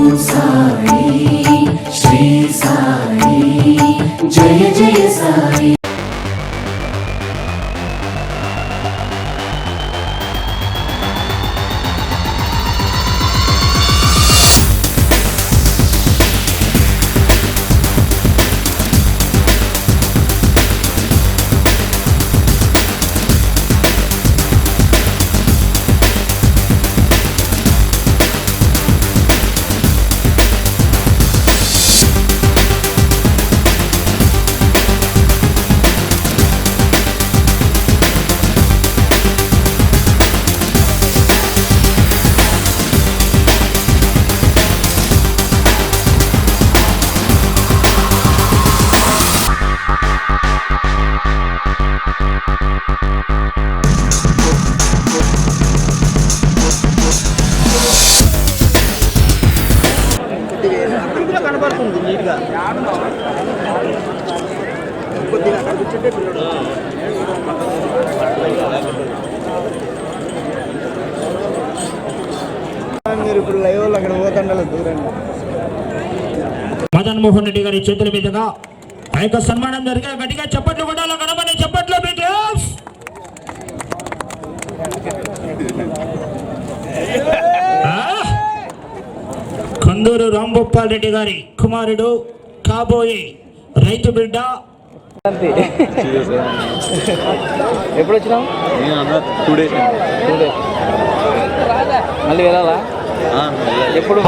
Musa మీ చేతుల మీదుగా. ఆ యొక్క సన్మానం జరిగే గట్టిగా చెప్పట్లు కొట్టాలో కనబడి చెప్పట్లు బీటిఎఫ్ కందూరు రాంగోపాల్ రెడ్డి గారి కుమారుడు కాబోయే రైతు బిడ్డ. ఎప్పుడు వచ్చినావు మళ్ళీ వెళ్ళాలా? ఎప్పుడు?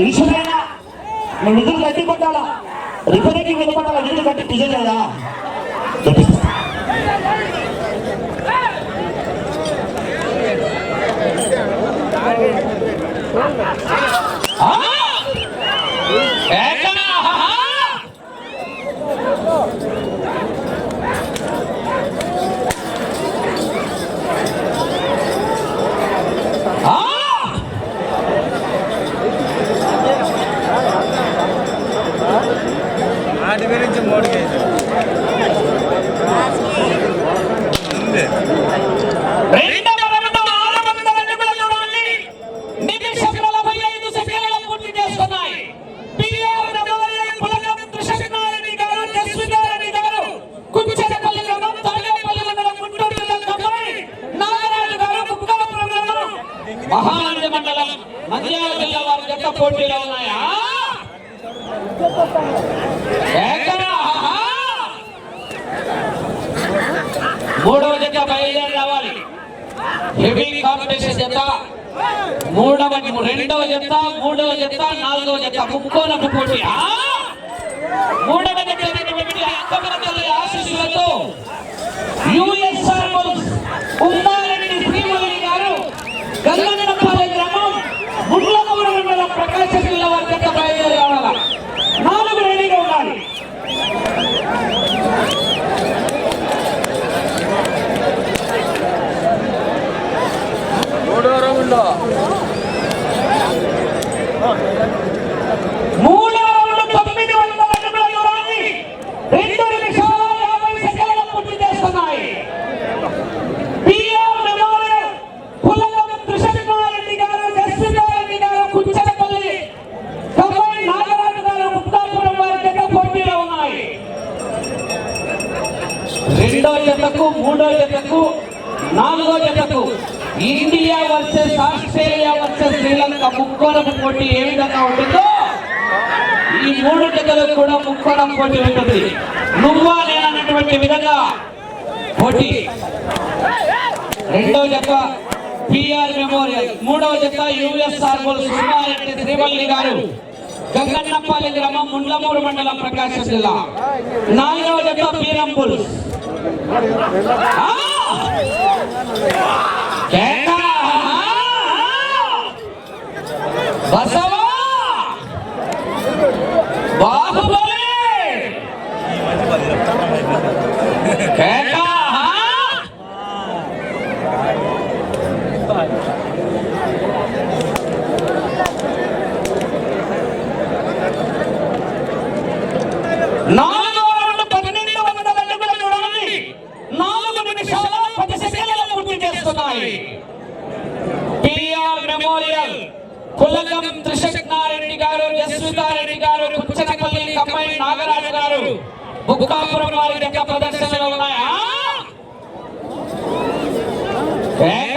ఈశ్వరైనా నువ్వు నిధులు కట్టి కొట్టాలా రిపేరింగ్ వెళ్ళిపోవాలా నిధులు కట్టి 엄마 రెండో జతకు మూడో జతకు నాలుగో జతకు India versus Australia versus Sri Lanka ముక్కోరం పోటీ ఏ విధంగా ఉంటుందో ఈ మూడు జతలకు కూడా ముక్కోరం పోటీ ఉంటుంది. నువ్వాలేనటువంటి విధంగా పోటీ. రెండో జత పిఆర్ మెమోరియల్ మూడవ జత ఆర్బుల్ సుమారెడ్డి శ్రీవల్లి గారు. గంగన్నపల్లి గ్రామం ముండ్లమూరు మండలం ప్రకాశం జిల్లా. నాలుగవ జత పీరంపుల్ బుల్స్ এক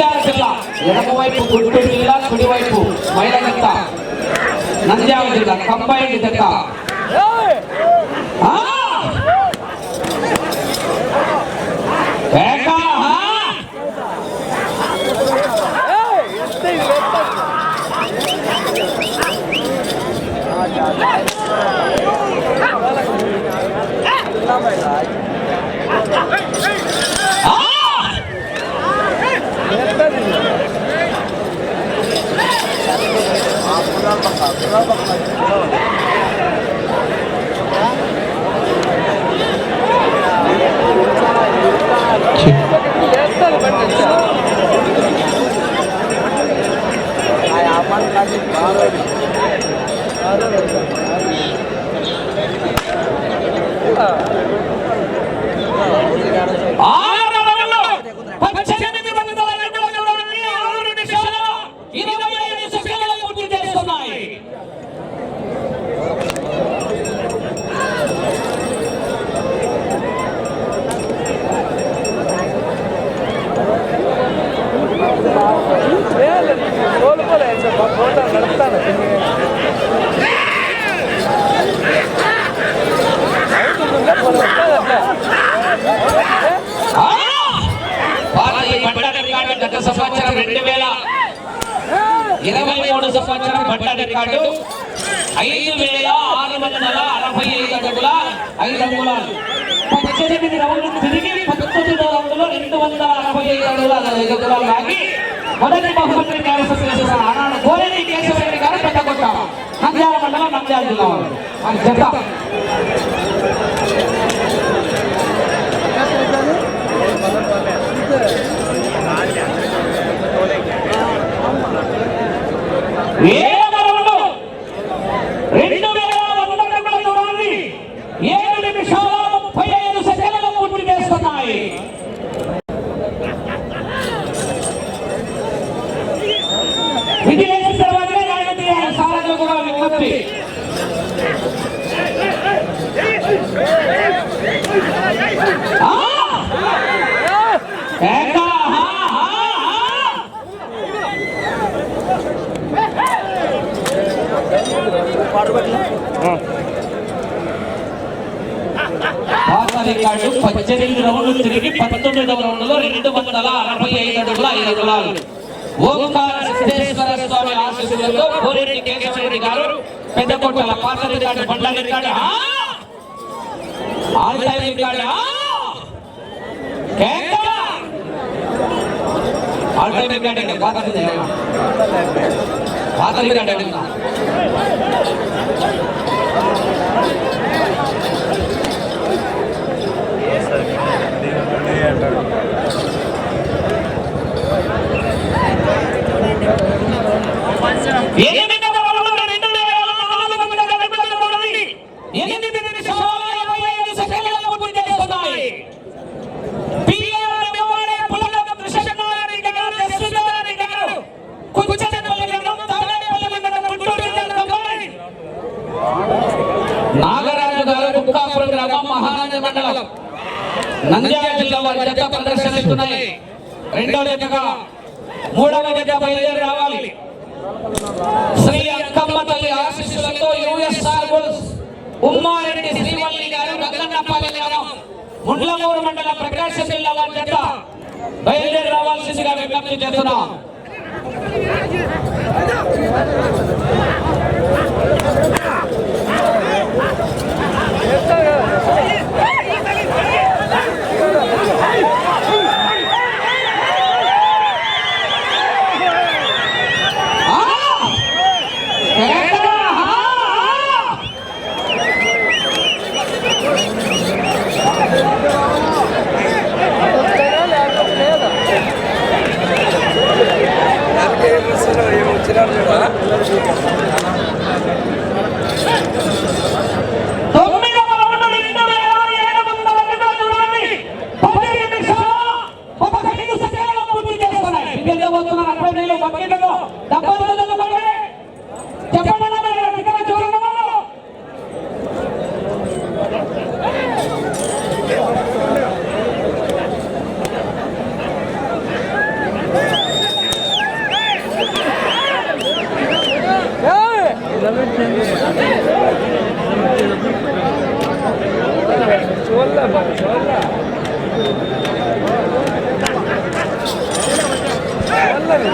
నంద్యాల జిల్లా ఎడమవైపు గుంటూరు జిల్లా కుడివైపు మైలగత్త నంద్యాల జిల్లా కంబైండ్ జత ఆ! కేక! ఆ! ఆ! ఆరు రౌండ్లు, పద్దెనిమిది వందల అడుగుల దూరాన్ని ఆరు నిమిషాల ఇరవై ఐదు సెకండ్లలో పూర్తి చేస్తున్నాయి. ఆ! భారతీయ బండ రికార్డు గత సంవత్సరం రెండు వేల ఇరవై మూడు సంవత్సరం బండ రికార్డు ఐదు వేల ఆరు వందల అరవై ఐదు అడుగుల ఐదు అంగుళాలు పద్దెనిమిది రౌండ్లు తిరిగి పంతొమ్మిదో రౌండ్లో రెండు వందల అరవై ఐదు అడుగుల ఐదు అంగుళాలు లాగి మొదటి బహుమతిని కైవసం చేసిన ఆనాడు గోరెడ్డి కేశవరెడ్డి గారు పెద్ద కొట్ట నంద్యాల మండలం నంద్యాల జిల్లా వారు మన జత ఏడవ రౌండ్ రెండు వేల వంద అడుగుల దూరాన్ని ఏడు నిమిషాల ముప్పై ఐదు సెకండ్లలో పూర్తి చేస్తున్నాయి ఇది వేసిన తర్వాతనే న్యాయం చేయాలి సారథులు కూడా విజ్ఞప్తి ఆ! పద్దెనిమిది రౌండ్లు తిరిగి పంతొమ్మిదవ రౌండ్లో రెండు వందల అరవై ఐదు అడుగుల ఐదు అడుగులాలు ఓంకార సిద్ధేశ్వర స్వామి ఆశీస్సులతో కోరెడ్డి కేశవరెడ్డి గారు పెద్దకొట్టల పాత రికార్డు బండ record all time record all time record అండి పాత పాత రికార్డ్ అండి ఎనిమిది వందల రెండు వేల నాలుగు వందల డెబ్బై తొమ్మిది. ఎనిమిది నిమిషాల యాభై ఐదు సెకన్లలో పూర్తి చేసుకున్నాయి. పిఆర్ మెమోరియల్ పుల్లల కృష్ణనారాయణ గారు, యశ్వదారాయణ గారు, కుచ్చనపల్లి గ్రామం, తాడేపల్లి మండలం, గుంటూరు జిల్లా కంబైన్. నాగరాజు గారు బుక్కాపురం గ్రామం మహానంద మండలం నంద్యాల జిల్లా వారి జత ప్రదర్శనిస్తున్నాయి రెండవ జతగా మూడవ జత బయలుదేరి రావాలి శ్రీ అక్కమ్మ తల్లి ఆశీస్సులతో యుఎస్ఆర్ బుల్స్ ఉమ్మారెడ్డి శ్రీవల్లి గారు గంగన్నపల్లి గ్రామం ముండ్లమూరు మండల ప్రకాశం జిల్లా వారి జత బయలుదేరి రావాల్సిందిగా విజ్ఞప్తి చేస్తున్నాం. ಹೇಳಿದ್ರು ಎಲ್ಲರೂ ಶೂಟ್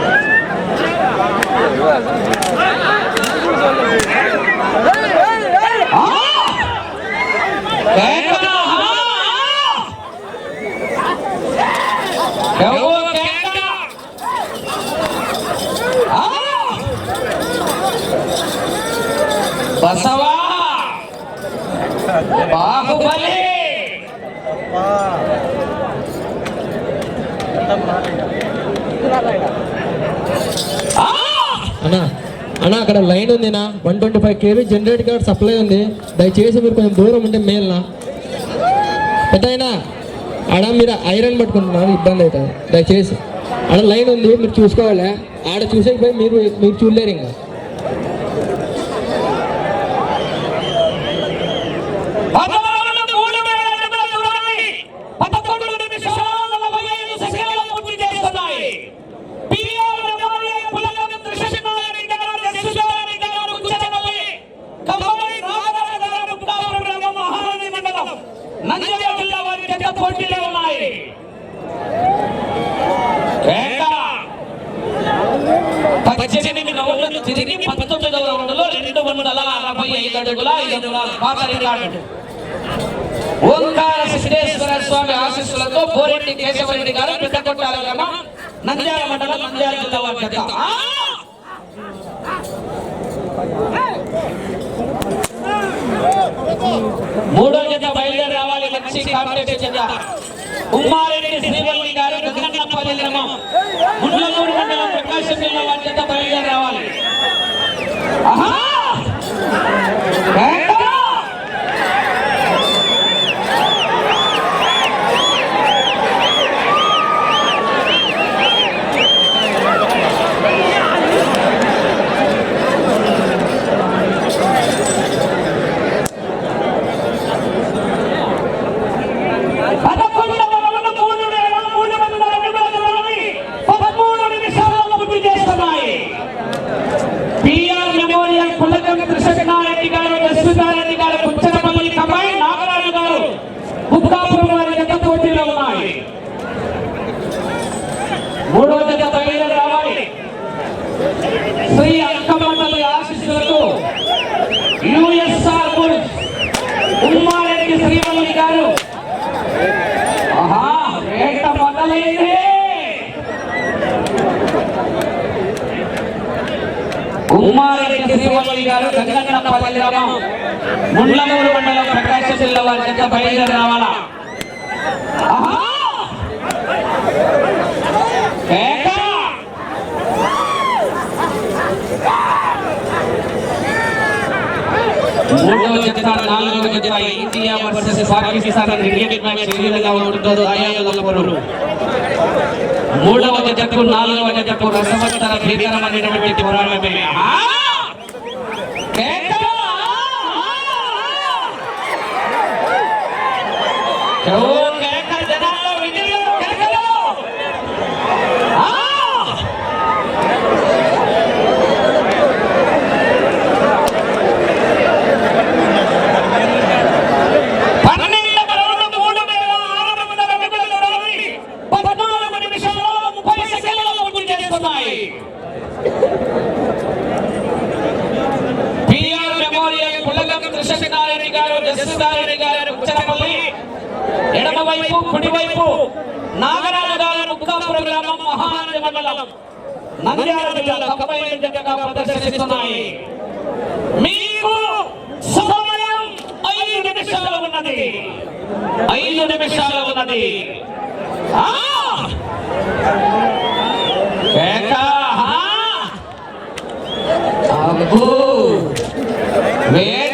ఆ! ఉందినా one twenty five KV generator card supply ఉంది. దయచేసి మీరు కొంచెం దూరం ఉంటే మేల్నా? పెద్ద అయినా ఆడ మీరు ఐరన్ పట్టుకుంటున్నారు ఇబ్బంది అవుతుంది. దయచేసి. ఆడ లైన్ ఉంది మీరు చూసుకోవాలి? ఆడ చూసేకపోయి మీరు మీరు చూడలేరు ఇంకా పదహారు మూడు వేల అడుగుల దూరాన్ని పదకొండు నిమిషాల నలభై ఐదు సెకన్లలో పూర్తి చేస్తున్నాయి. పిఆర్ మెమోరియల్ పులగం కృష్ణనారాయణ గారు, యశోదారాణి గారు, కుచ్చనపల్లి, కమ్మరి నాగరాజు గారు, బుక్కాపురం గ్రామం, మహానంది మండలం, నంద్యాల జిల్లా వారి జత పోటీలో ఉన్నాయి వేట. పద్దెనిమిది రౌండ్లు తిరిగి పంతొమ్మిదవ రౌండ్లో రెండు వందల అరవై ఐదు అడుగుల ఐదు పాత రికార్డు. ఓంకార సిద్ధేశ్వర స్వామి ఆశీస్సులతో పోరెడ్డి కేశవరెడ్డి గారు పెద్దకొట్టాల గ్రామం నంద్యాల మండలం నంద్యాల జిల్లా వారి జత. మూడో జత బయలుదేరి రావాలి మంచి కాంపిటీషన్ జత. ఉమ్మారెడ్డి శ్రీవల్లి గారు గగనపల్లి గ్రామం ముండ్లమూరు మండలం ప్రకాశం జిల్లా వారి చేత బయలుదేరి రావాలి ఆహా! ఉమారెడ్డి శ్రీమల్లి గారు గంగన్నపల్లి గ్రామం ముండ్లమూరు మండలం ప్రకాశం జిల్లా వారి యొక్క బయలుదేరి రావాలా మూడవ జత నాలుగవ జత ఇండియా పాకిస్తాన్ ఉంటుందో దయాలు మూడవ జతకు నాలుగవ జతకు రసవత్తర భీకరమైనటువంటి పోరాటమే నంద్యాల జిల్లా కమైన జట్టుగా ప్రదర్శిస్తున్నాయి. మీకు సమయం ఐదు నిమిషాలు ఉన్నది. ఐదు నిమిషాలు ఉన్నది. వేట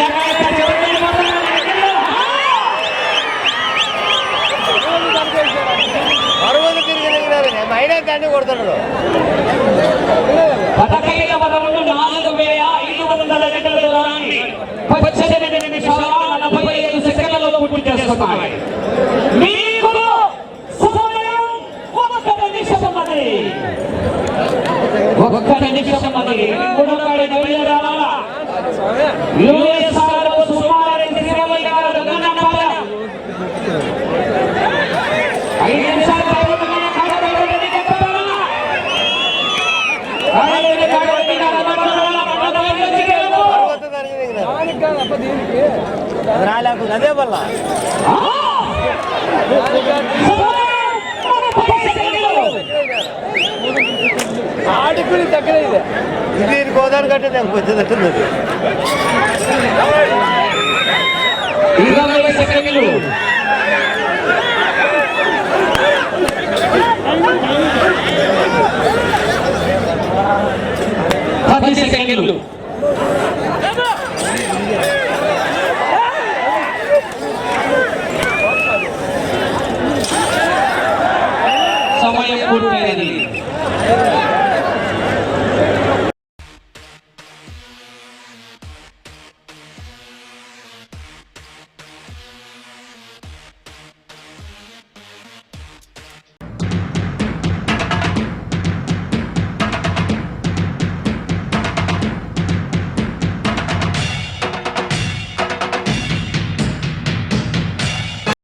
పదకైదు పదకొండు నాలుగు వేల ఐదు వందల గంటల దూరాన్ని పద్దెనిమిది నిమిషాల నలభై ఐదు సెకండ్లలో పూర్తి చేస్తున్నాయి మీకు సమయం నిమిషం అది ఒక్క నిమిషం అది అదే వల్ల ఆ! సమయం ముప్పై సెకండ్లు. ఆడికుని దగ్గర ఇది ఇది గోదావరి కట్టే నాకు వచ్చేటట్టుంది ఇరవై సెకండ్లు